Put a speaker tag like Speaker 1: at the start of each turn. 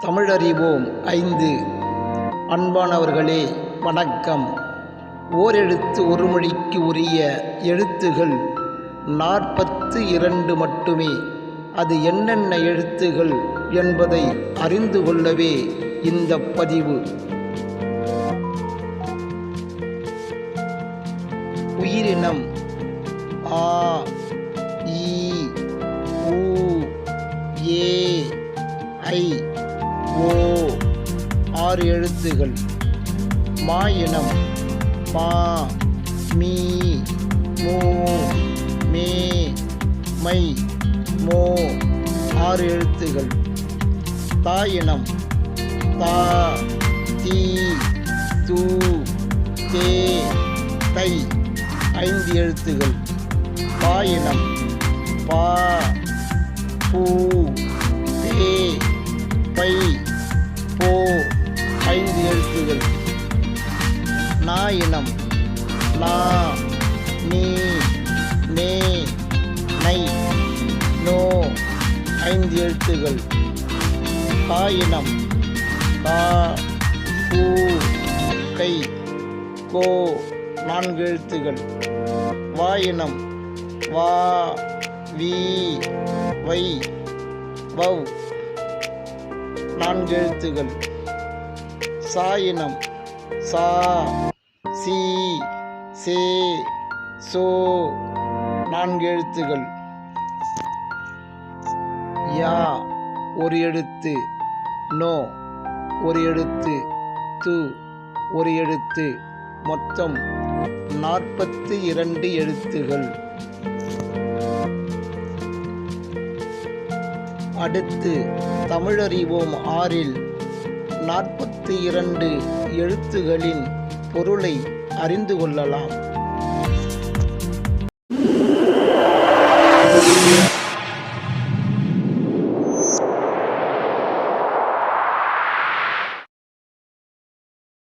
Speaker 1: தமிழறிவோம் ஐந்து. அன்பானவர்களே வணக்கம். ஓரெழுத்து ஒரு மொழிக்கு உரிய எழுத்துகள் நாற்பத்து இரண்டு மட்டுமே. அது என்னென்ன எழுத்துகள் என்பதை அறிந்து கொள்ளவே இந்த பதிவு. உயிரினம். ஆ ஐ ஓ ஆறு எழுத்துகள். மாயினம் பா மீ மூ மே மை மோ ஆறு எழுத்துகள். தாயினம் தா தீ தூ தே தை ஐந்து எழுத்துகள். பாயினம் நாயினம் நா நீ நே நை நோ ஐந்து எழுத்துகள். காயினம் கா கூ கை கோ நான்கு எழுத்துகள். வாயினம் வா வி வை வவ். நான்கு எழுத்துகள். சாயினம் சா சே சோ நான்கு எழுத்துகள். யா ஒரு எழுத்து. நோ ஒரு எழுத்து. து ஒரு எழுத்து. மொத்தம் நாற்பத்து இரண்டு எழுத்துகள். அடுத்து தமிழறிவோம் ஆறில் நாற்பத்தி இரண்டு எழுத்துகளின் பொருளை அறிந்து கொள்ளலாம்.